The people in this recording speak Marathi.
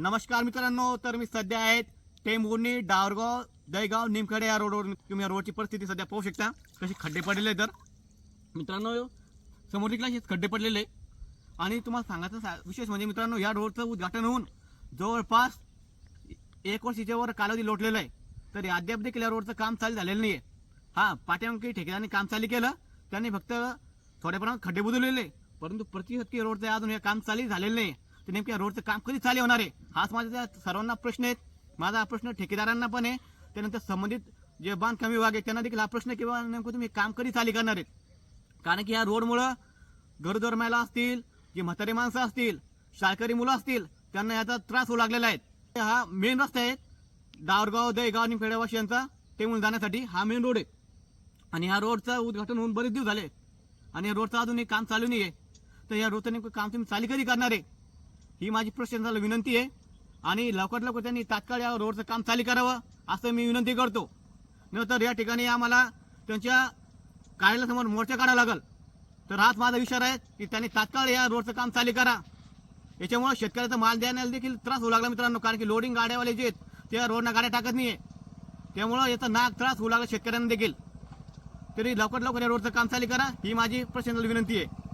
नमस्कार मित्रांनो तर मी सध्या आहेत टेंभुर्णी डावरगाव दहीगाव निमखडे या रोडवर तुम्ही या रोडची परिस्थिती सध्या पाहू शकता. कसे खड्डे पडलेले तर. मित्रांनो समोर तिकडे हे खड्डे पडलेले आहे. आणि तुम्हाला सांगायचं सा- विशेष म्हणजे मित्रांनो या रोडचं उद्घाटन होऊन जवळपास एक वर्षाच्या वर कालावधी लोटलेला आहे. तरी अद्याप देखील या रोडचं काम चालू झालेलं नाही आहे हां पाठ्यामागे ठेकेदारांनी काम चालू केलं. त्यांनी फक्त थोड्या प्रमाणात खड्डे बुजवलेले. परंतु प्रतिशतकी रोडचं अजून हे काम चालू झालेलं नाही तर नेमक्या रोडचं काम कधी चालू होणार आहे? हाच माझा त्या सर्वांना प्रश्न आहेत. माझा हा प्रश्न ठेकेदारांना पण आहे. त्यानंतर संबंधित जे बांधकाम विभाग आहे त्यांना देखील हा प्रश्न किंवा नेमकं तुम्ही काम कधी चालू करणार आहेत? कारण की या रोडमुळं गरोदर महिला असतील जे म्हातारी माणसं असतील शाळकरी मुलं असतील त्यांना याचा त्रास होऊ लागलेला आहे. हा मेन रस्ता आहे. डावरगाव दहीगाव आणि खेड्यावाशी यांचा म्हणून जाण्यासाठी हा मेन रोड आहे. आणि ह्या रोडचं उद्घाटन होऊन बरेच दिवस झाले. आणि या रोडचं अजूनही काम चालू नाही आहे तर या रोडचं नेमकं काम तुम्ही चालू कधी करणार आहे? ही माझी प्रशासनाला विनंती आहे. आणि लवकरात लवकर त्यांनी तात्काळ या रोडचं काम चालू करावं असं मी विनंती करतो. नंतर या ठिकाणी आम्हाला त्यांच्या कार्यालयासमोर मोर्चा काढावा लागेल. तर हाच माझा विचार आहे की त्यांनी तात्काळ या रोडचं काम चालू करा. याच्यामुळे शेतकऱ्याचा माल द्यायला देखील त्रास होऊ लागला मित्रांनो कारण की लोडिंग गाड्यावाले जे आहेत ते रोडना रोडनं गाड्या टाकत नाही आहे त्यामुळं याचा नाक त्रास होऊ लागला शेतकऱ्यांना देखील. तरी लवकर लवकर या रोडचं काम चालू करा ही माझी प्रशासनाला विनंती आहे.